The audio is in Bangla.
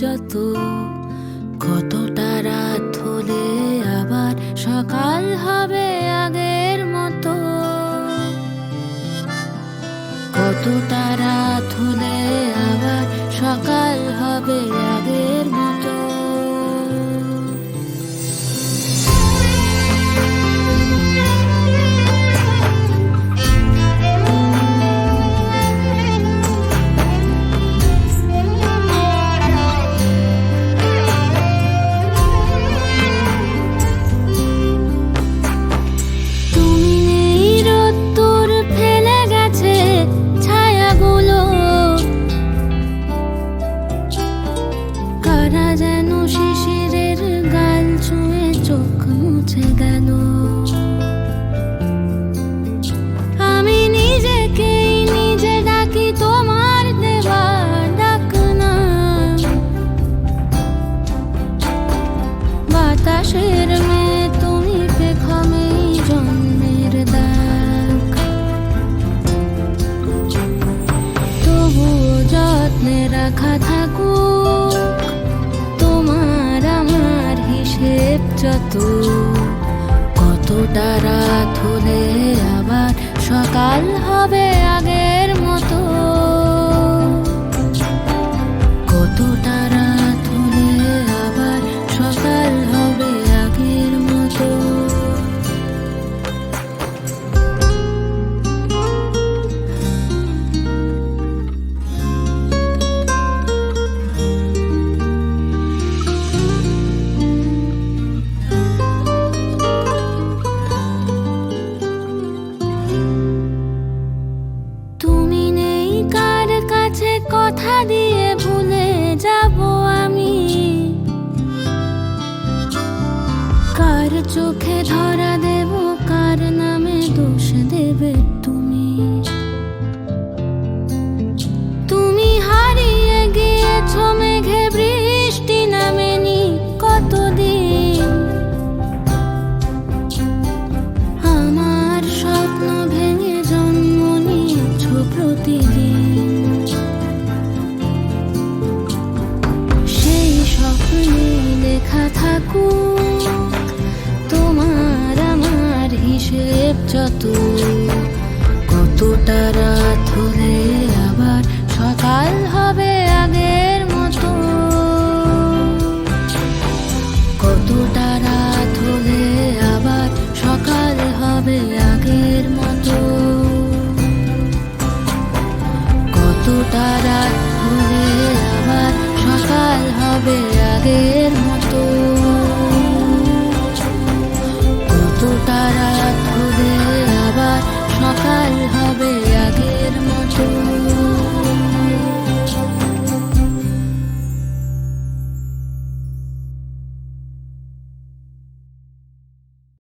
যত কতটা রাত হলে আবার সকাল হবে আগের মতো? কতটা মুছে আমি ডাকি তোমার দেওয়া ডাক না বাতাসের মেয়ে তুমি তবুও রাখা যত কতটা রাত হলে আবার সকাল হবে চোখে ধরা দেব, কার নামে দোষ দেবে তুমি? তুমি হারিয়ে গিয়েছ মেঘে, বৃষ্টি নামেনি কতদিন? আমার স্বপ্ন ভেঙে জন্ম নিয়েছ প্রতিদিন। সেই স্বপ্নে লেখা থাকুক হিসেব যত, কতটা রাত হলে আবার সকাল হবে আগের মতো। কতটা রাত হলে আবার সকাল হবে আগের মতো। কতটা রাত হলে আবার সকাল হবে আগের